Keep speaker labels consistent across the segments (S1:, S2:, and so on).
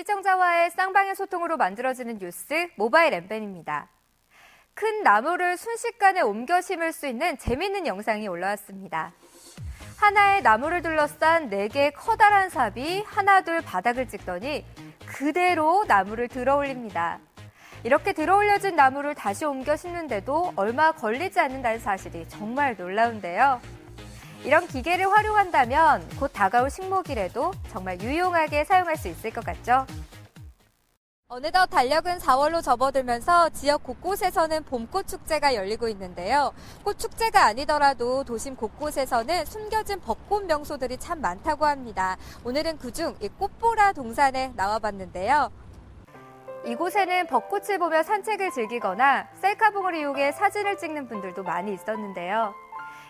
S1: 시청자와의 쌍방의 소통으로 만들어지는 뉴스 모바일 엠벤입니다. 큰 나무를 순식간에 옮겨 심을 수 있는 재밌는 영상이 올라왔습니다. 하나의 나무를 둘러싼 4개의 커다란 삽이 하나둘 바닥을 찍더니 그대로 나무를 들어 올립니다. 이렇게 들어 올려진 나무를 다시 옮겨 심는데도 얼마 걸리지 않는다는 사실이 정말 놀라운데요. 이런 기계를 활용한다면 곧 다가올 식목일에도 정말 유용하게 사용할 수 있을 것 같죠? 어느덧 달력은 4월로 접어들면서 지역 곳곳에서는 봄꽃 축제가 열리고 있는데요. 꽃 축제가 아니더라도 도심 곳곳에서는 숨겨진 벚꽃 명소들이 참 많다고 합니다. 오늘은 그중 이 꽃보라 동산에 나와봤는데요. 이곳에는 벚꽃을 보며 산책을 즐기거나 셀카봉을 이용해 사진을 찍는 분들도 많이 있었는데요.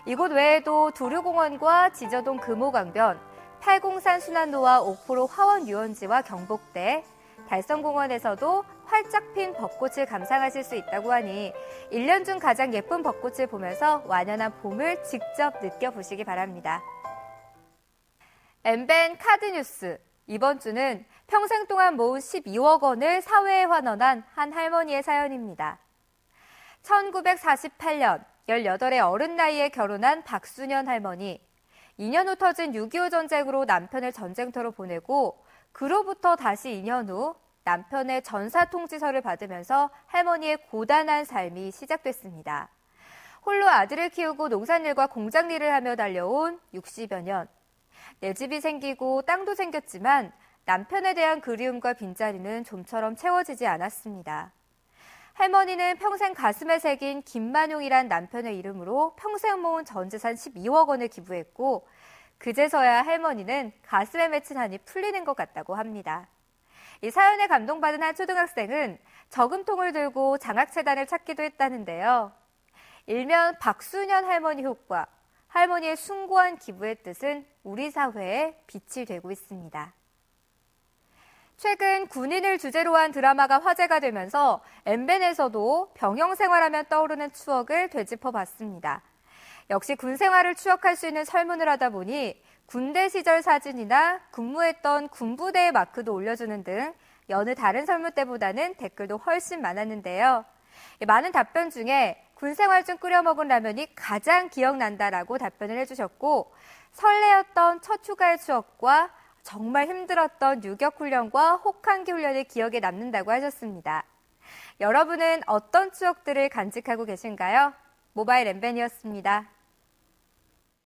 S1: 이곳 외에도 두류공원과 지저동 금호강변, 팔공산 순환로와 옥포로 화원 유원지와 경복대, 달성공원에서도 활짝 핀 벚꽃을 감상하실 수 있다고 하니 1년 중 가장 예쁜 벚꽃을 보면서 완연한 봄을 직접 느껴보시기 바랍니다. 엠벤 카드 뉴스 이번 주는 평생 동안 모은 12억 원을 사회에 환원한 한 할머니의 사연입니다. 1948년 18의 어른 나이에 결혼한 박순현 할머니. 2년 후 터진 6.25 전쟁으로 남편을 전쟁터로 보내고 그로부터 다시 2년 후 남편의 전사 통지서를 받으면서 할머니의 고단한 삶이 시작됐습니다. 홀로 아들을 키우고 농산일과 공장 일을 하며 달려온 60여 년. 내 집이 생기고 땅도 생겼지만 남편에 대한 그리움과 빈자리는 좀처럼 채워지지 않았습니다. 할머니는 평생 가슴에 새긴 김만용이란 남편의 이름으로 평생 모은 전 재산 12억 원을 기부했고 그제서야 할머니는 가슴에 맺힌 한이 풀리는 것 같다고 합니다. 이 사연에 감동받은 한 초등학생은 저금통을 들고 장학재단을 찾기도 했다는데요. 일면 박수년 할머니 효과, 할머니의 숭고한 기부의 뜻은 우리 사회에 빛이 되고 있습니다. 최근 군인을 주제로 한 드라마가 화제가 되면서 엠벤에서도 병영 생활하면 떠오르는 추억을 되짚어 봤습니다. 역시 군 생활을 추억할 수 있는 설문을 하다 보니 군대 시절 사진이나 근무했던 군부대의 마크도 올려주는 등 여느 다른 설문 때보다는 댓글도 훨씬 많았는데요. 많은 답변 중에 군 생활 중 끓여 먹은 라면이 가장 기억난다라고 답변을 해주셨고 설레었던 첫 휴가의 추억과 정말 힘들었던 유격 훈련과 혹한기 훈련이 기억에 남는다고 하셨습니다. 여러분은 어떤 추억들을 간직하고 계신가요? 모바일 엠벤이었습니다.